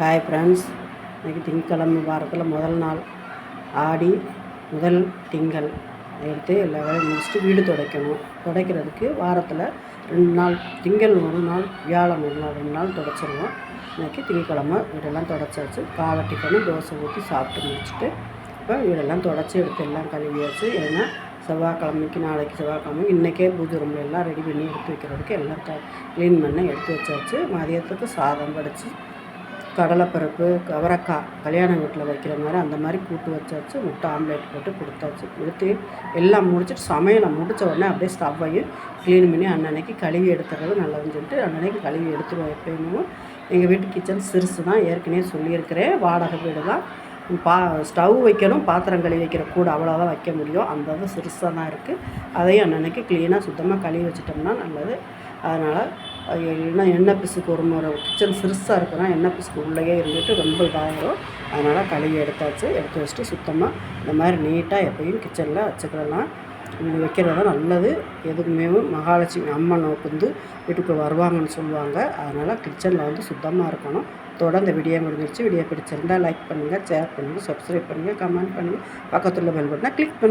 Hi friends இன்றைக்கி திங்கக்கிழமை வாரத்தில் முதல் நாள் ஆடி முதல் திங்கள். எடுத்து எல்லா வேலையும் முடிச்சுட்டு வீடு துடைக்கணும். துடைக்கிறதுக்கு வாரத்தில் ரெண்டு நாள் திங்கள் ஒரு நாள் வியாழன் ஒரு நாள் ரெண்டு நாள் துடைச்சிருவோம். இன்றைக்கி திங்கக்கிழமை வீடெல்லாம் துடைச்சாச்சு. காலை டிஃபனு தோசை ஊற்றி சாப்பிட்டு முடிச்சுட்டு இப்போ வீடெல்லாம் துடைச்சி எடுத்து எல்லாம் கழுவியாச்சு. ஏன்னா செவ்வாய்க்கிழமைக்கு நாளைக்கு செவ்வாய்க்கிழமைக்கு இன்றைக்கே பூஜை ரூமில் எல்லாம் ரெடி பண்ணி எடுத்து வைக்கிறதுக்கு எல்லாம் க்ளீன் பண்ணி எடுத்து வச்சாச்சு. மதியத்துக்கு சாதம் படைச்சி கடலைப்பருப்பு கவரக்காய் கல்யாண வீட்டில் வைக்கிற மாதிரி அந்த மாதிரி கூட்டு வச்சாச்சு முட்டை ஆம்லேட் போட்டு கொடுத்தாச்சு கொடுத்து எல்லாம் முடிச்சுட்டு சமையலை முடித்த உடனே அப்படியே ஸ்டவ்வையும் க்ளீன் பண்ணி அன்னன்னைக்கு கழுவி எடுத்துறது நல்லதுன்னு சொல்லிட்டு அன்னன்னைக்கு கழுவி எடுத்துருவோம் எப்பயுமே எங்கள் வீட்டு கிச்சன் சிறுசு தான் ஏற்கனவே சொல்லியிருக்கிறேன். வாடகை வீடு தான். பா ஸ்டவ் வைக்கணும் பாத்திரம் கழுவி வைக்கிற கூட அவ்வளோதான் வைக்க முடியும். அந்த இது சிறுசாக தான் இருக்குது அதையும் அன்னன்னைக்கு க்ளீனாக சுத்தமாக கழுவி வச்சிட்டோம்னா நல்லது. அதனால் இல்லைன்னா எண்ணெய் பிசுக்கு ஒரு முறை கிச்சன் சிறுசாக இருக்குன்னா எண்ணெய் பிசுக்கு உள்ளேயே இருந்துட்டு ரொம்ப இதாகிடும் அதனால் கழுவி எடுத்தாச்சு எடுத்து வச்சுட்டு சுத்தமாக இந்த மாதிரி நீட்டாக எப்பயும் கிச்சனில் வச்சுக்கலாம் இது வைக்கிறது தான் நல்லது. எதுக்குமே மகாலட்சுமி அம்மன் வந்து வீட்டுக்குள்ளே வருவாங்கன்னு சொல்லுவாங்க. அதனால் கிச்சனில் வந்து சுத்தமாக இருக்கணும். தொடர்ந்து வீடியோ முடிஞ்சிருச்சு. வீடியோ பிடிச்சிருந்தால் லைக் பண்ணுங்கள் ஷேர் பண்ணுங்கள் சப்ஸ்கிரைப் பண்ணுங்கள் கமெண்ட் பண்ணுங்கள் பக்கத்தில் பெல் பட்டனை கிளிக் பண்ணுங்கள்